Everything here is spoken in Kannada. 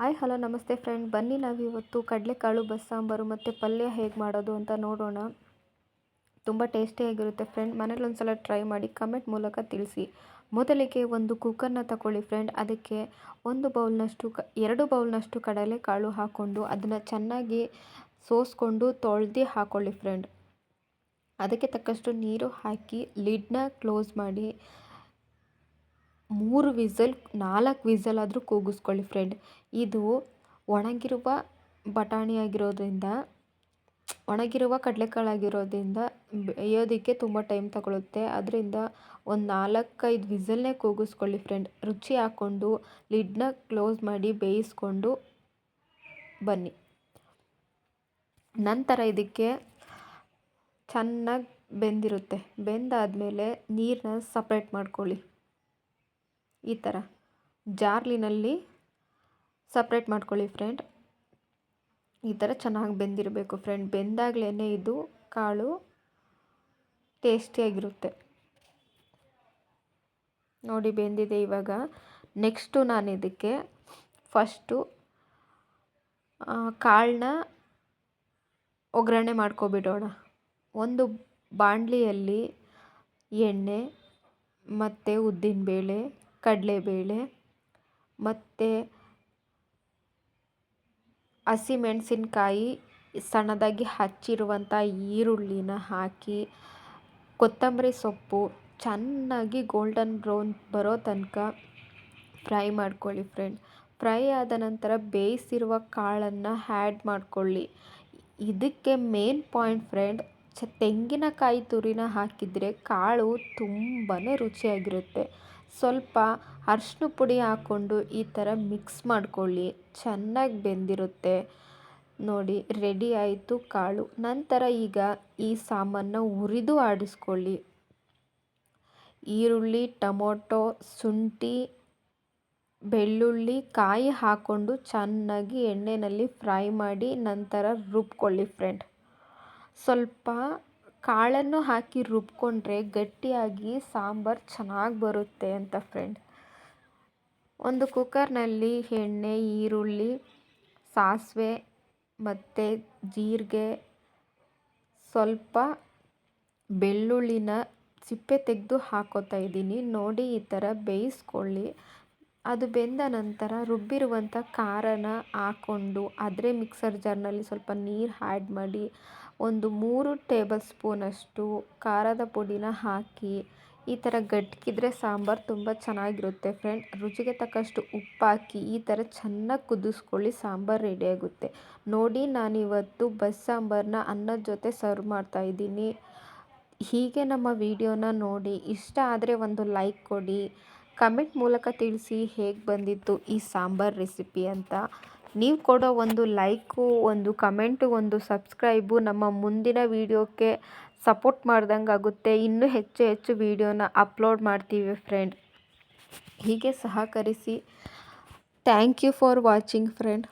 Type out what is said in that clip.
ಹಾಯ್ ಹಲೋ, ನಮಸ್ತೆ ಫ್ರೆಂಡ್. ಬನ್ನಿ ನಾವು ಇವತ್ತು ಕಡಲೆಕಾಳು, ಬಸ್ಸಾಂಬಾರು ಮತ್ತು ಪಲ್ಯ ಹೇಗೆ ಮಾಡೋದು ಅಂತ ನೋಡೋಣ. ತುಂಬ ಟೇಸ್ಟಿಯಾಗಿರುತ್ತೆ ಫ್ರೆಂಡ್. ಮನೇಲಿ ಒಂದು ಸಲ ಟ್ರೈ ಮಾಡಿ ಕಮೆಂಟ್ ಮೂಲಕ ತಿಳಿಸಿ. ಮೊದಲಿಗೆ ಒಂದು ಕುಕ್ಕರ್ನ ತಗೊಳ್ಳಿ ಫ್ರೆಂಡ್. ಅದಕ್ಕೆ ಒಂದು ಬೌಲ್ನಷ್ಟು ಕ, ಎರಡು ಬೌಲ್ನಷ್ಟು ಕಡಲೆಕಾಳು ಹಾಕ್ಕೊಂಡು ಅದನ್ನು ಚೆನ್ನಾಗಿ ಸೋಸ್ಕೊಂಡು ತೊಳೆದು ಹಾಕ್ಕೊಳ್ಳಿ ಫ್ರೆಂಡ್. ಅದಕ್ಕೆ ತಕ್ಕಷ್ಟು ನೀರು ಹಾಕಿ ಲಿಡ್ನ ಕ್ಲೋಸ್ ಮಾಡಿ ಮೂರು ವಿಸಲ್, ನಾಲ್ಕು ವಿಸಲ್ ಆದರೂ ಕೂಗಿಸ್ಕೊಳ್ಳಿ ಫ್ರೆಂಡ್ ಇದು ಒಣಗಿರುವ ಬಟಾಣಿ ಆಗಿರೋದ್ರಿಂದ ಒಣಗಿರುವ ಕಡಲೆಕಾಳಾಗಿರೋದ್ರಿಂದ ಬೇಯೋದಕ್ಕೆ ತುಂಬ ಟೈಮ್ ತಗೊಳುತ್ತೆ. ಅದರಿಂದ ಒಂದು ನಾಲ್ಕೈದು ವಿಸಲ್ನೇ ಕೂಗಿಸ್ಕೊಳ್ಳಿ ಫ್ರೆಂಡ್ ರುಚಿ ಹಾಕ್ಕೊಂಡು ಲಿಡ್ನ ಕ್ಲೋಸ್ ಮಾಡಿ ಬೇಯಿಸ್ಕೊಂಡು ಬನ್ನಿ. ನಂತರ ಇದಕ್ಕೆ ಚೆನ್ನಾಗಿ ಬೆಂದಿರುತ್ತೆ. ಬೆಂದಾದಮೇಲೆ ನೀರನ್ನ ಸಪ್ರೇಟ್ ಮಾಡ್ಕೊಳ್ಳಿ. ಈ ಥರ. ಜಾರ್ಲಿನಲ್ಲಿ ಸಪ್ರೇಟ್ ಮಾಡ್ಕೊಳ್ಳಿ ಫ್ರೆಂಡ್. ಈ ಥರ ಚೆನ್ನಾಗಿ ಬೆಂದಿರಬೇಕು ಫ್ರೆಂಡ್. ಬೆಂದಾಗಲೇ ಇದು ಕಾಳು ಟೇಸ್ಟಿಯಾಗಿರುತ್ತೆ. ನೋಡಿ ಬೆಂದಿದೆ ಇವಾಗ. ನೆಕ್ಸ್ಟು ನಾನು ಇದಕ್ಕೆ ಫಸ್ಟು ಕಾಳನ್ನ ಒಗ್ಗರಣೆ ಮಾಡ್ಕೊಬಿಡೋಣ. ಒಂದು ಬಾಣಲಿಯಲ್ಲಿ ಎಣ್ಣೆ ಮತ್ತು ಉದ್ದಿನಬೇಳೆ ಕಡಲೆಬೇಳೆ, ಮತ್ತು ಹಸಿಮೆಣಸಿನ್ಕಾಯಿ ಸಣ್ಣದಾಗಿ ಹಚ್ಚಿರುವಂಥ ಈರುಳ್ಳಿನ ಹಾಕಿ, ಕೊತ್ತಂಬರಿ ಸೊಪ್ಪು ಚೆನ್ನಾಗಿ ಗೋಲ್ಡನ್ ಬ್ರೌನ್ ಬರೋ ತನಕ ಫ್ರೈ ಮಾಡ್ಕೊಳ್ಳಿ ಫ್ರೆಂಡ್ ಫ್ರೈ ಆದ ನಂತರ ಬೇಯಿಸಿರುವ ಕಾಳನ್ನು ಹ್ಯಾಡ್ ಮಾಡ್ಕೊಳ್ಳಿ. ಇದಕ್ಕೆ ಮೇನ್ ಪಾಯಿಂಟ್ ಫ್ರೆಂಡ್ ಚ ತೆಂಗಿನಕಾಯಿ ತುರಿನ ಹಾಕಿದರೆ ಕಾಳು ತುಂಬಾ ರುಚಿಯಾಗಿರುತ್ತೆ. ಸ್ವಲ್ಪ ಅರ್ಶಿನ ಪುಡಿ ಹಾಕ್ಕೊಂಡು ಈ ಥರ ಮಿಕ್ಸ್ ಮಾಡ್ಕೊಳ್ಳಿ. ಚೆನ್ನಾಗಿ ಬೆಂದಿರುತ್ತೆ. ನೋಡಿ, ರೆಡಿ ಆಯಿತು ಕಾಳು. ನಂತರ ಈಗ ಈ ಸಾಂಬಾರನ್ನ ಹುರಿದು ಆಡಿಸ್ಕೊಳ್ಳಿ. ಈರುಳ್ಳಿ, ಟೊಮೊಟೊ, ಶುಂಠಿ, ಬೆಳ್ಳುಳ್ಳಿ ಕಾಯಿ ಹಾಕ್ಕೊಂಡು ಚೆನ್ನಾಗಿ ಎಣ್ಣೆಯಲ್ಲಿ ಫ್ರೈ ಮಾಡಿ ನಂತರ ರುಬ್ಕೊಳ್ಳಿ ಫ್ರೆಂಡ್ ಸ್ವಲ್ಪ ಕಾಳನ್ನು ಹಾಕಿ ರುಬ್ಕೊಂಡ್ರೆ ಗಟ್ಟಿಯಾಗಿ ಸಾಂಬಾರು ಚೆನ್ನಾಗಿ ಬರುತ್ತೆ ಅಂತ ಫ್ರೆಂಡ್ ಒಂದು ಕುಕ್ಕರ್ನಲ್ಲಿ ಎಣ್ಣೆ, ಈರುಳ್ಳಿ, ಸಾಸಿವೆ ಮತ್ತು ಜೀರಿಗೆ, ಸ್ವಲ್ಪ ಬೆಳ್ಳುಳ್ಳಿನ ಸಿಪ್ಪೆ ತೆಗೆದು ಹಾಕೋತಾ ಇದ್ದೀನಿ. ನೋಡಿ ಈ ಥರ ಬೇಯಿಸ್ಕೊಳ್ಳಿ. ಅದು ಬೆಂದ ನಂತರ ರುಬ್ಬಿರುವಂಥ ಖಾರನ ಹಾಕ್ಕೊಂಡು ಅದೇ ಮಿಕ್ಸರ್ ಜಾರ್ನಲ್ಲಿ ಸ್ವಲ್ಪ ನೀರು ಆ್ಯಡ್ ಮಾಡಿ ಒಂದು ಮೂರು ಟೇಬಲ್ ಸ್ಪೂನಷ್ಟು ಖಾರದ ಪುಡಿನ ಹಾಕಿ ಈ ಥರ ಗಟ್ಕಿದ್ರೆ ಸಾಂಬಾರು ತುಂಬ ಚೆನ್ನಾಗಿರುತ್ತೆ ಫ್ರೆಂಡ್. ರುಚಿಗೆ ತಕ್ಕಷ್ಟು ಉಪ್ಪು ಹಾಕಿ ಈ ಥರ ಚೆನ್ನಾಗಿ ಕುದಿಸ್ಕೊಳ್ಳಿ ಸಾಂಬಾರು ರೆಡಿಯಾಗುತ್ತೆ ನೋಡಿ ನಾನಿವತ್ತು ಬಸ್ ಸಾಂಬಾರನ್ನ ಅನ್ನದ ಜೊತೆ ಸರ್ವ್ ಮಾಡ್ತಾಯಿದ್ದೀನಿ ಹೀಗೆ ನಮ್ಮ ವಿಡಿಯೋನ ನೋಡಿ. ಇಷ್ಟ ಆದರೆ ಒಂದು ಲೈಕ್ ಕೊಡಿ. ಕಮೆಂಟ್ ಮೂಲಕ ತಿಳಿಸಿ ಹೇಗೆ ಬಂದಿತ್ತು ಈ ಸಾಂಬಾರು ರೆಸಿಪಿ ಅಂತ. ನೀವು ಕೊಡೋ ಒಂದು ಲೈಕು ಒಂದು ಕಮೆಂಟು ಒಂದು ಸಬ್ಸ್ಕ್ರೈಬು ನಮ್ಮ ಮುಂದಿನ ವೀಡಿಯೋಕ್ಕೆ ಸಪೋರ್ಟ್ ಮಾಡ್ದಂಗೆ ಆಗುತ್ತೆ. ಇನ್ನೂ ಹೆಚ್ಚು ಹೆಚ್ಚು ವೀಡಿಯೋನ ಅಪ್ಲೋಡ್ ಮಾಡ್ತೀವಿ ಫ್ರೆಂಡ್ ಹೀಗೆ ಸಹಕರಿಸಿ. Thank you for watching friend